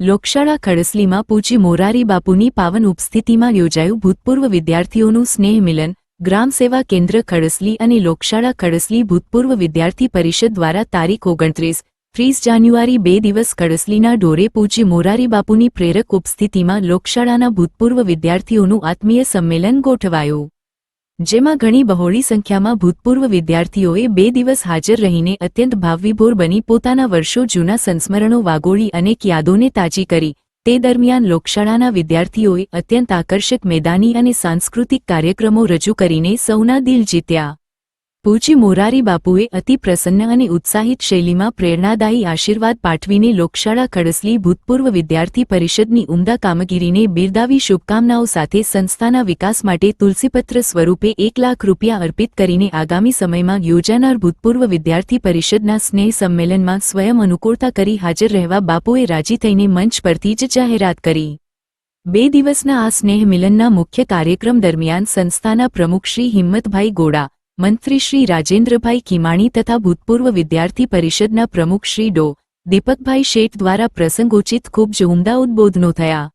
લોકશાળા ખડસલીમાં પૂજી મોરારી બાપુની પાવન ઉપસ્થિતિમાં યોજાયું ભૂતપૂર્વ વિદ્યાર્થીઓનું સ્નેહ મિલન ગ્રામ સેવા કેન્દ્ર ખડસલી અને લોકશાળા ખડસલી ભૂતપૂર્વ વિદ્યાર્થી પરિષદ દ્વારા તારીખ ઓગણત્રીસ, ત્રીસ જાન્યુઆરી બે દિવસ ખડસલીના ઢોરે પૂજી મોરારી બાપુની પ્રેરક ઉપસ્થિતિમાં લોકશાળાના ભૂતપૂર્વ વિદ્યાર્થીઓનું આત્મીય સંમેલન ગોઠવાયું. જેમાં ઘણી બહોળી સંખ્યામાં ભૂતપૂર્વ વિદ્યાર્થીઓએ બે દિવસ હાજર રહીને અત્યંત ભાવવિભોર બની પોતાના વર્ષો જૂના સંસ્મરણો વાગોળી અનેક યાદોને તાજી કરી. તે દરમિયાન લોકશાળાના વિદ્યાર્થીઓએ અત્યંત આકર્ષક મેદાની અને સાંસ્કૃતિક કાર્યક્રમો રજૂ કરીને સૌના દિલ જીત્યા. પૂજી મોરારી બાપુએ અતિ પ્રસન્ન અને ઉત્સાહિત શૈલીમાં પ્રેરણાદાયી આશીર્વાદ પાઠવીને લોકશાળા ખડસલી ભૂતપૂર્વ વિદ્યાર્થી પરિષદની ઉમદા કામગીરીને બિરદાવી શુભકામનાઓ સાથે સંસ્થાના વિકાસ માટે તુલસીપત્ર સ્વરૂપે એક લાખ રૂપિયા અર્પિત કરીને આગામી સમયમાં યોજાનાર ભૂતપૂર્વ વિદ્યાર્થી પરિષદના સ્નેહ સંમેલનમાં સ્વયં અનુકૂળતા કરી હાજર રહેવા બાપુએ રાજી થઈને મંચ પરથી જ જાહેરાત કરી. બે દિવસના આ સ્નેહ મિલનના મુખ્ય કાર્યક્રમ દરમિયાન સંસ્થાના પ્રમુખ શ્રી હિંમતભાઈ ગોડા મંત્રી શ્રી રાજેન્દ્રભાઈ કિમાણી તથા ભૂતપૂર્વ વિદ્યાર્થી પરિષદના પ્રમુખ શ્રી ડો. દીપકભાઈ શેઠ દ્વારા પ્રસંગોચિત ખૂબ જ ઉમદા ઉદબોધનો થયા.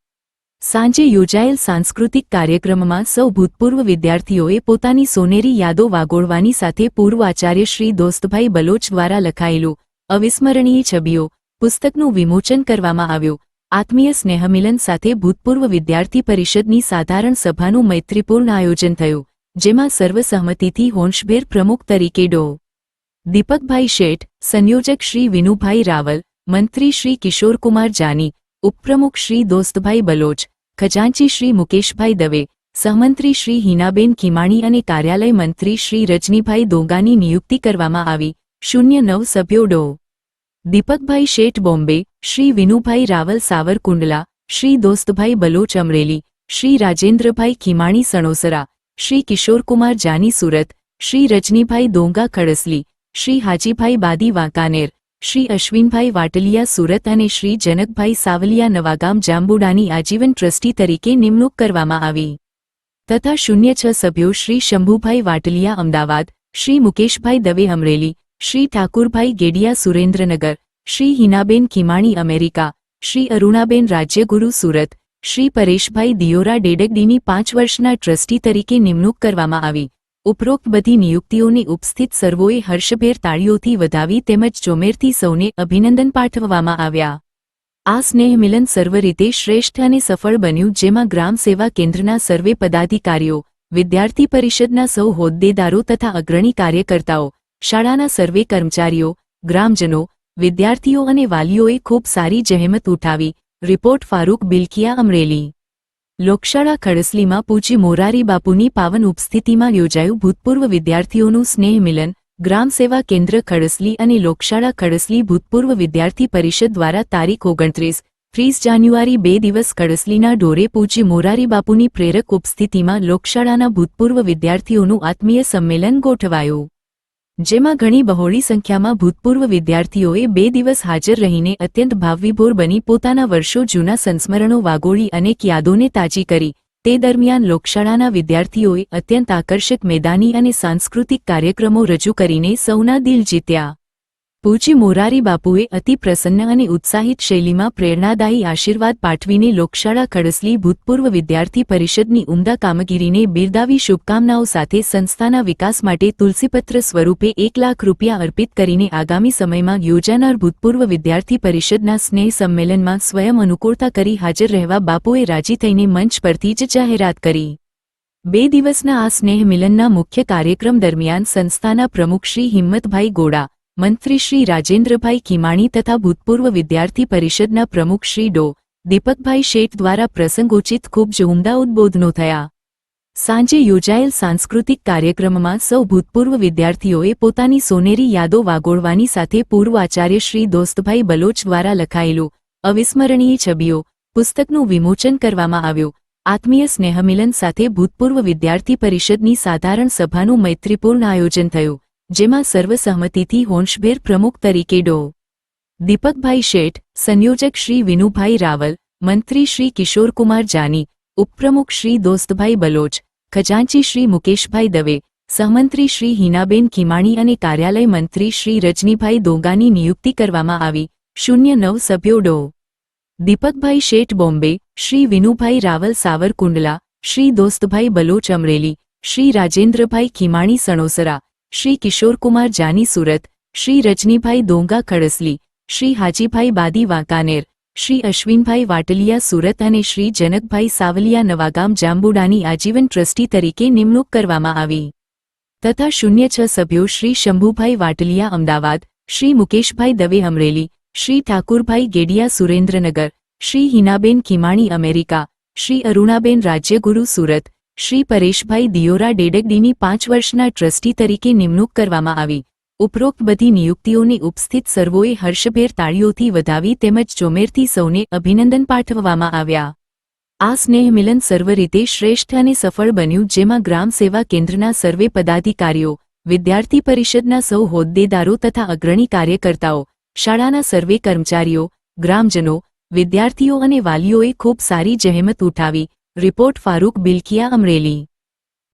સાંજે યોજાયેલ સાંસ્કૃતિક કાર્યક્રમમાં સૌ ભૂતપૂર્વ વિદ્યાર્થીઓએ પોતાની સોનેરી યાદો વાગોળવાની સાથે પૂર્વ આચાર્ય શ્રી દોસ્તભાઈ બલોચ દ્વારા લખાયેલું અવિસ્મરણીય છબીઓ પુસ્તકનું વિમોચન કરવામાં આવ્યું. આત્મીય સ્નેહમિલન સાથે ભૂતપૂર્વ વિદ્યાર્થી પરિષદની સાધારણ સભાનું મૈત્રીપૂર્ણ આયોજન થયું. જેમાં સર્વસહમતિથી હોંશભેર પ્રમુખ તરીકે ડો. દીપકભાઈ શેઠ, સંયોજક શ્રી વિનુભાઈ રાવલ, મંત્રી શ્રી કિશોરકુમાર જાની, ઉપપ્રમુખ શ્રી દોસ્તભાઈ બલોચ ખજાંચી શ્રી મુકેશભાઈ દવે, સહમંત્રી શ્રી હિનાબેન ખીમાણી અને કાર્યાલય મંત્રી શ્રી રજનીભાઈ દોંગાની નિયુક્તિ કરવામાં આવી. શૂન્ય નવ સભ્યો ડો. દીપકભાઈ શેઠ બોમ્બે, શ્રી વિનુભાઈ રાવલ સાવરકુંડલા, શ્રી દોસ્તભાઈ બલોચ અમરેલી, શ્રી રાજેન્દ્રભાઈ ખીમાણી સણોસરા શ્રી કિશોરકુમાર જાની સુરત, શ્રી રજનીભાઈ દોંગા ખડસલી શ્રી હાજીભાઈ બાદી વાંકાનેર, શ્રી અશ્વિનભાઈ વાટલિયા સુરત અને શ્રી જનકભાઈ સાવલિયા નવાગામ જાંબુડાની આજીવન ટ્રસ્ટી તરીકે નિમણૂક કરવામાં આવી. તથા શૂન્ય છ સભ્યો શ્રી શંભુભાઈ વાટલિયા અમદાવાદ, શ્રી મુકેશભાઈ દવે અમરેલી, શ્રી ઠાકુરભાઈ ગેડિયા સુરેન્દ્રનગર, શ્રી હિનાબેન ખીમાણી અમેરિકા, શ્રી અરુણાબેન રાજ્યગુરુ સુરત શ્રી પરેશભાઈ દિયોરા ડેડગડીની પાંચ વર્ષના ટ્રસ્ટી તરીકે નિમણૂક કરવામાં આવી. ઉપરોક્ત બધી નિયુક્તિઓની ઉપસ્થિત સર્વોએ હર્ષભેર તાળીઓથી વધાવી તેમજ ચોમેરથી સૌને અભિનંદન પાઠવવામાં આવ્યા. આ સ્નેહ મિલન સર્વ રીતે શ્રેષ્ઠ અને સફળ બન્યું જેમાં ગ્રામ સેવા કેન્દ્રના સર્વે પદાધિકારીઓ, વિદ્યાર્થી પરિષદના સૌ હોદ્દેદારો તથા અગ્રણી કાર્યકર્તાઓ, શાળાના સર્વે કર્મચારીઓ, ગ્રામજનો, વિદ્યાર્થીઓ અને વાલીઓએ ખૂબ સારી જહેમત ઉઠાવી રિપોર્ટ ફારૂક બિલકિયા અમરેલી. લોકશાળા ખડસલીમાં પૂજી મોરારી બાપુની પાવન ઉપસ્થિતિમાં યોજાયું ભૂતપૂર્વ વિદ્યાર્થીઓનું સ્નેહ મિલન, ગ્રામ સેવા કેન્દ્ર ખડસલી અને લોકશાળા ખડસલી ભૂતપૂર્વ વિદ્યાર્થી પરિષદ દ્વારા તારીખ ઓગણત્રીસ, ત્રીસ જાન્યુઆરી બે દિવસ ખડસલીના ઢોરે પૂજી મોરારી બાપુની પ્રેરક ઉપસ્થિતિમાં લોકશાળાના ભૂતપૂર્વ વિદ્યાર્થીઓનું આત્મીય સંમેલન ગોઠવાયું. જેમાં ઘણી બહોળી સંખ્યામાં ભૂતપૂર્વ વિદ્યાર્થીઓએ બે દિવસ હાજર રહીને અત્યંત ભાવવિભોર બની પોતાના વર્ષો જૂના સંસ્મરણો વાગોળી અનેક યાદોને તાજી કરી. તે દરમિયાન લોકશાળાના વિદ્યાર્થીઓએ અત્યંત આકર્ષક મેદાની અને સાંસ્કૃતિક કાર્યક્રમો રજૂ કરીને સૌના દિલ જીત્યા. પૂજી મોરારી બાપુએ અતિ પ્રસન્ન અને ઉત્સાહિત શૈલીમાં પ્રેરણાદાયી આશીર્વાદ પાઠવીને લોકશાળા ખડસલી ભૂતપૂર્વ વિદ્યાર્થી પરિષદની ઉમદા કામગીરીને બિરદાવી શુભકામનાઓ સાથે સંસ્થાના વિકાસ માટે તુલસીપત્ર સ્વરૂપે એક લાખ રૂપિયા અર્પિત કરીને આગામી સમયમાં યોજાનાર ભૂતપૂર્વ વિદ્યાર્થી પરિષદના સ્નેહ સંમેલનમાં સ્વયં અનુકૂળતા કરી હાજર રહેવા બાપુએ રાજી થઈને મંચ પરથી જ જાહેરાત કરી. બે દિવસના આ સ્નેહ મિલનના મુખ્ય કાર્યક્રમ દરમિયાન સંસ્થાના પ્રમુખ શ્રી હિંમતભાઈ ગોડા મંત્રી શ્રી રાજેન્દ્રભાઈ કિમાણી તથા ભૂતપૂર્વ વિદ્યાર્થી પરિષદના પ્રમુખ શ્રી ડો. દીપકભાઈ શેઠ દ્વારા પ્રસંગોચિત ખૂબ જ ઉમદા ઉદબોધનો થયા. સાંજે યોજાયેલ સાંસ્કૃતિક કાર્યક્રમમાં સૌ ભૂતપૂર્વ વિદ્યાર્થીઓએ પોતાની સોનેરી યાદો વાગોળવાની સાથે પૂર્વ આચાર્ય શ્રી દોસ્તભાઈ બલોચ દ્વારા લખાયેલું અવિસ્મરણીય છબીઓ પુસ્તકનું વિમોચન કરવામાં આવ્યું. આત્મીય સ્નેહમિલન સાથે ભૂતપૂર્વ વિદ્યાર્થી પરિષદની સાધારણ સભાનું મૈત્રીપૂર્ણ આયોજન થયું. જેમાં સર્વસહમતિથી હોંશભેર પ્રમુખ તરીકે ડો. દીપકભાઈ શેઠ, સંયોજક શ્રી વિનુભાઈ રાવલ, મંત્રી શ્રી કિશોરકુમાર જાની, ઉપપ્રમુખ શ્રી દોસ્તભાઈ બલોચ ખજાંચી શ્રી મુકેશભાઈ દવે, સહમંત્રી શ્રી હિનાબેન ખીમાણી અને કાર્યાલય મંત્રી શ્રી રજનીભાઈ દોંગાની નિયુક્તિ કરવામાં આવી. શૂન્ય નવ સભ્યો ડો. દીપકભાઈ શેઠ બોમ્બે, શ્રી વિનુભાઈ રાવલ સાવરકુંડલા, શ્રી દોસ્તભાઈ બલોચ અમરેલી, શ્રી રાજેન્દ્રભાઈ ખીમાણી સણોસરા શ્રી કિશોરકુમાર જાની સુરત, શ્રી રજનીભાઈ દોંગા ખડસલી શ્રી હાજીભાઈ બાદી વાંકાનેર, શ્રી અશ્વિનભાઈ વાટલિયા સુરત અને શ્રી જનકભાઈ સાવલિયા નવાગામ જાંબુડાની આજીવન ટ્રસ્ટી તરીકે નિમણૂક કરવામાં આવી. તથા શૂન્ય છ સભ્યો શ્રી શંભુભાઈ વાટલિયા અમદાવાદ, શ્રી મુકેશભાઈ દવે અમરેલી, શ્રી ઠાકુરભાઈ ગેડિયા સુરેન્દ્રનગર, શ્રી હિનાબેન ખીમાણી અમેરિકા, શ્રી અરુણાબેન રાજ્યગુરુ સુરત શ્રી પરેશભાઈ દિયોરા ડેડકડીની પાંચ વર્ષના ટ્રસ્ટી તરીકે નિમણૂક કરવામાં આવી. ઉપરોક્ત બધી નિયુક્તિઓની ઉપસ્થિત સર્વોએ હર્ષભેર તાળીઓથી વધાવી તેમજ ચોમેરથી સૌને અભિનંદન પાઠવવામાં આવ્યા. આ સ્નેહ મિલન સર્વ રીતે શ્રેષ્ઠ અને સફળ બન્યું જેમાં ગ્રામ સેવા કેન્દ્રના સર્વે પદાધિકારીઓ, વિદ્યાર્થી પરિષદના સૌ હોદ્દેદારો તથા અગ્રણી કાર્યકર્તાઓ, શાળાના સર્વે કર્મચારીઓ, ગ્રામજનો, વિદ્યાર્થીઓ અને વાલીઓએ ખૂબ સારી જહેમત ઉઠાવી. રિપોર્ટ ફારૂક બિલકિયા અમરેલી